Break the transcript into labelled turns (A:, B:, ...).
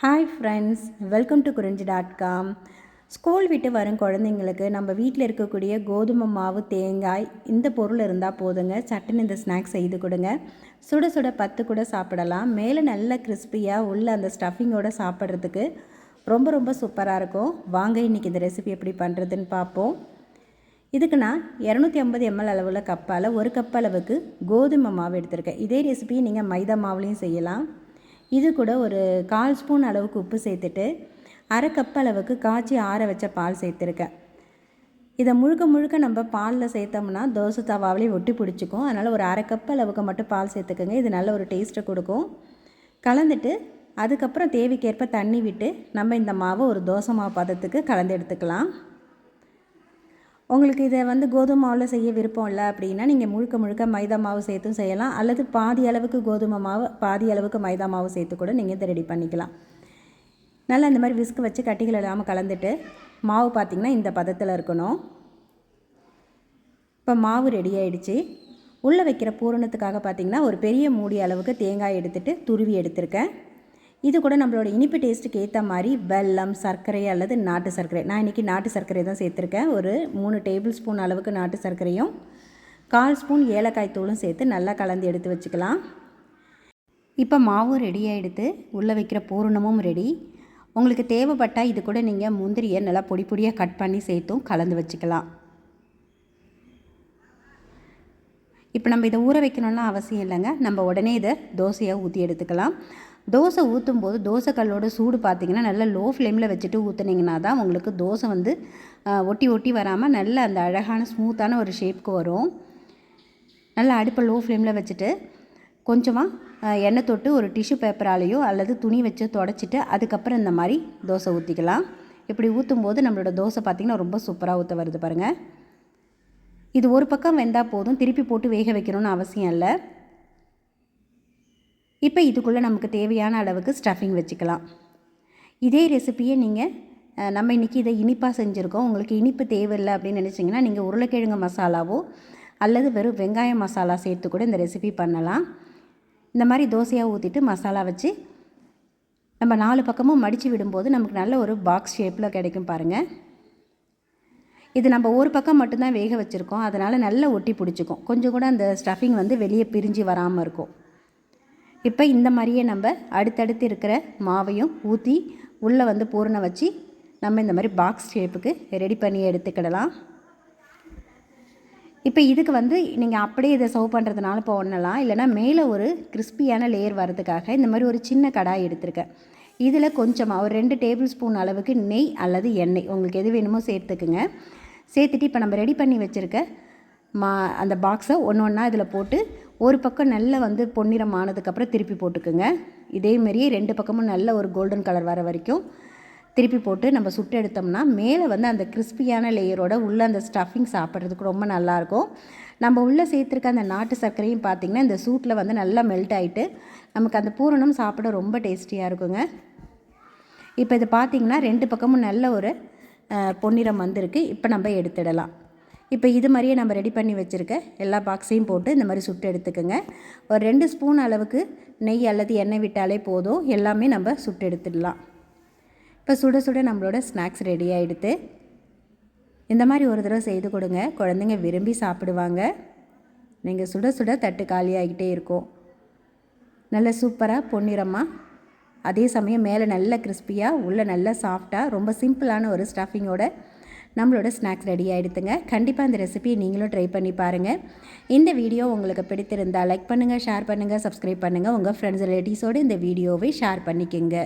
A: Hi friends welcome to Kurinji dot com school விட்டு வரும் குழந்தைங்களுக்கு நம்ம வீட்டில் இருக்கக்கூடிய கோதுமை மாவு தேங்காய் இந்த பொருள் இருந்தால் போதுங்க. சட்டுன்னு இந்த ஸ்நாக்ஸ் செய்து கொடுங்க. சுட சுட பத்து கூட சாப்பிடலாம். மேலே நல்ல கிறிஸ்பியாக உள்ள அந்த ஸ்டஃபிங்கோடு சாப்பிட்றதுக்கு ரொம்ப ரொம்ப சூப்பராக இருக்கும். வாங்க இன்றைக்கி இந்த ரெசிபி எப்படி பண்ணுறதுன்னு பார்ப்போம். இதுக்கு நான் இரநூத்தி ஐம்பது எம்எல் அளவில் கப்பால் ஒரு கப் அளவுக்கு கோதுமை மாவு எடுத்திருக்கேன். இதே ரெசிபி நீங்கள் மைதா மாவுலேயும் செய்யலாம். இது கூட ஒரு கால் ஸ்பூன் அளவுக்கு உப்பு சேர்த்துட்டு அரை கப் அளவுக்கு காய்ச்சி ஆற வச்ச பால் சேர்த்துருக்கேன். இதை முழுக்க முழுக்க நம்ம பாலில் சேர்த்தோம்னா தோசை தவாவிலே ஒட்டி பிடிச்சிக்கும். அதனால் ஒரு அரை கப் அளவுக்கு மட்டும் பால் சேர்த்துக்கோங்க. இது நல்ல ஒரு டேஸ்ட்டை கொடுக்கும். கலந்துட்டு அதுக்கப்புறம் தேவைக்கேற்ப தண்ணி விட்டு நம்ம இந்த மாவை ஒரு தோசை மாவு பதத்துக்கு கலந்து எடுத்துக்கலாம். உங்களுக்கு இதை வந்து கோதுமை மாவில் செய்ய விருப்பம் இல்லை அப்படின்னா நீங்கள் முழுக்க முழுக்க மைதா மாவு சேர்த்தும் செய்யலாம். அல்லது பாதி அளவுக்கு கோதுமை மாவு பாதி அளவுக்கு மைதா மாவு சேர்த்து கூட நீங்கள் இதை ரெடி பண்ணிக்கலாம். நல்லா இந்த மாதிரி விஸ்க் வச்சு கட்டிகள் இல்லாமல் கலந்துட்டு மாவு பார்த்திங்கன்னா இந்த பதத்தில் இருக்கணும். இப்போ மாவு ரெடி ஆகிடுச்சு உள்ளே வைக்கிற பூரணத்துக்காக பார்த்திங்கன்னா ஒரு பெரிய மூடி அளவுக்கு தேங்காய் எடுத்துகிட்டு துருவி எடுத்திருக்கேன். இது கூட நம்மளோட இனிப்பு டேஸ்ட்டுக்கு ஏற்ற மாதிரி வெல்லம் சர்க்கரை அல்லது நாட்டு சர்க்கரை. நான் இன்றைக்கி நாட்டு சர்க்கரை தான் சேர்த்துருக்கேன். ஒரு மூணு டேபிள் ஸ்பூன் அளவுக்கு நாட்டு சர்க்கரையும் கால் ஸ்பூன் ஏலக்காய் தூளும் சேர்த்து நல்லா கலந்து எடுத்து வச்சுக்கலாம். இப்போ மாவும் ரெடியாக எடுத்து உள்ளே வைக்கிற பூரணமும் ரெடி உங்களுக்கு தேவைப்பட்டால் இது கூட நீங்கள் முந்திரியை நல்லா பொடி பொடியாக கட் பண்ணி சேர்த்தும் கலந்து வச்சுக்கலாம். இப்போ நம்ம இதை ஊற வைக்கணும்னா அவசியம் இல்லைங்க. நம்ம உடனே இதை தோசையாக ஊற்றி எடுத்துக்கலாம். தோசை ஊற்றும் போது தோசைக்கல்லோட சூடு பார்த்திங்கன்னா நல்லா லோ ஃப்ளேமில் வச்சுட்டு ஊற்றுனீங்கன்னா தான் உங்களுக்கு தோசை வந்து ஒட்டி ஒட்டி வராமல் நல்ல அந்த அழகான ஸ்மூத்தான ஒரு ஷேப்க்கு வரும். நல்லா அடுப்பை லோ ஃப்ளேமில் வச்சுட்டு கொஞ்சமாக எண்ணெய் தொட்டு ஒரு டிஷ்யூ பேப்பராலேயோ அல்லது துணி வச்சு தொடச்சிட்டு அதுக்கப்புறம் இந்த மாதிரி தோசை ஊற்றிக்கலாம் இப்படி ஊற்றும் போது நம்மளோட தோசை பார்த்திங்கன்னா ரொம்ப சூப்பராக ஊற்ற வருது பாருங்கள் இது ஒரு பக்கம் வெந்தால் போதும். திருப்பி போட்டு வேக வைக்கணும்னு அவசியம் இல்லை. இப்போ இதுக்குள்ளே நமக்கு தேவையான அளவுக்கு ஸ்டஃபிங் வச்சுக்கலாம். இதே ரெசிப்பியை நீங்கள் நம்ம இன்றைக்கி இதை இனிப்பாக செஞ்சுருக்கோம். உங்களுக்கு இனிப்பு தேவையில்லை அப்படின்னு நினச்சிங்கன்னா நீங்கள் உருளைக்கிழங்கு மசாலாவோ அல்லது வெறும் வெங்காயம் மசாலா சேர்த்து கூட இந்த ரெசிபி பண்ணலாம். இந்த மாதிரி தோசையாக ஊற்றிட்டு மசாலா வச்சு நம்ம நாலு பக்கமும் மடித்து விடும்போது நமக்கு நல்ல ஒரு பாக்ஸ் ஷேப்பில் கிடைக்கும் பாருங்கள் இது நம்ம ஒரு பக்கம் மட்டும்தான் வேக வச்சுருக்கோம். அதனால் நல்லா ஒட்டி பிடிச்சிக்கும். கொஞ்சம் கூட அந்த ஸ்டஃபிங் வந்து வெளியே பிரிஞ்சு வராமல் இருக்கும். இப்போ இந்த மாதிரியே நம்ம அடுத்தடுத்து இருக்கிற மாவையும் ஊற்றி உள்ளே வந்து பூரண வச்சு நம்ம இந்த மாதிரி பாக்ஸ் ஷேப்புக்கு ரெடி பண்ணி எடுத்துக்கிடலாம். இப்போ இதுக்கு வந்து நீங்கள் அப்படியே இதை சர்வ் பண்ணுறதுனால இப்போ ஒன்றலாம் இல்லைனா மேலே ஒரு கிறிஸ்பியான லேயர் வர்றதுக்காக இந்த மாதிரி ஒரு சின்ன கடாய் எடுத்திருக்கேன் இதில் கொஞ்சமாக ஒரு ரெண்டு டேபிள் ஸ்பூன் அளவுக்கு நெய் அல்லது எண்ணெய் உங்களுக்கு எது வேணுமோ சேர்த்துக்குங்க. சேர்த்துட்டு இப்போ நம்ம ரெடி பண்ணி வச்சுருக்க மா அந்த பாக்ஸை ஒன்று ஒன்றா இதில் போட்டு ஒரு பக்கம் நல்ல வந்து பொன்னிறம் ஆனதுக்கப்புறம் திருப்பி போட்டுக்குங்க. இதேமாரியே ரெண்டு பக்கமும் நல்ல ஒரு கோல்டன் கலர் வர வரைக்கும் திருப்பி போட்டு நம்ம சுட்டு எடுத்தோம்னா மேலே வந்து அந்த கிறிஸ்பியான லேயரோட உள்ளே அந்த ஸ்டஃபிங் சாப்பிட்றதுக்கு ரொம்ப நல்லாயிருக்கும். நம்ம உள்ளே சேர்த்துருக்க அந்த நாட்டு சர்க்கரையும் பார்த்திங்கன்னா இந்த சூட்டில் வந்து நல்லா மெல்ட் ஆகிட்டு நமக்கு அந்த பூரணம் சாப்பிட ரொம்ப டேஸ்டியாக இருக்குங்க. இப்போ இது பார்த்திங்கன்னா ரெண்டு பக்கமும் நல்ல ஒரு பொன்னிறம் வந்திருக்கு. இப்போ நம்ம எடுத்துடலாம். இப்போ இது மாதிரியே நம்ம ரெடி பண்ணி வச்சுருக்க எல்லா பாக்ஸையும் போட்டு இந்த மாதிரி சுட்டு எடுத்துக்கோங்க. ஒரு ரெண்டு ஸ்பூன் அளவுக்கு நெய் அல்லது எண்ணெய் விட்டாலே போதும். எல்லாமே நம்ம சுட்டு எடுத்துடலாம். இப்போ சுட சுட நம்மளோட ஸ்நாக்ஸ் ரெடி ஆகிடுது இந்த மாதிரி ஒரு தடவை செய்து கொடுங்க. குழந்தைங்க விரும்பி சாப்பிடுவாங்க. நீங்கள் சுட சுட தட்டு காலியாகிட்டே இருக்கும். நல்ல சூப்பராக பொன்னிறமாக அதே சமயம் மேலே நல்ல கிறிஸ்பியாக உள்ளே நல்ல சாஃப்டாக ரொம்ப சிம்பிளான ஒரு ஸ்டஃபிங்கோட நம்மளோட ஸ்நாக்ஸ் ரெடி ஆகிடுதுங்க கண்டிப்பாக இந்த ரெசிபியை நீங்களும் ட்ரை பண்ணி பாருங்கள் இந்த வீடியோ உங்களுக்கு பிடித்திருந்தால் லைக் பண்ணுங்கள் ஷேர் பண்ணுங்கள் சப்ஸ்கிரைப் பண்ணுங்கள் உங்கள் ஃப்ரெண்ட்ஸ் ரிலேட்டிவ்ஸோடு இந்த வீடியோவை ஷேர் பண்ணிக்கோங்க.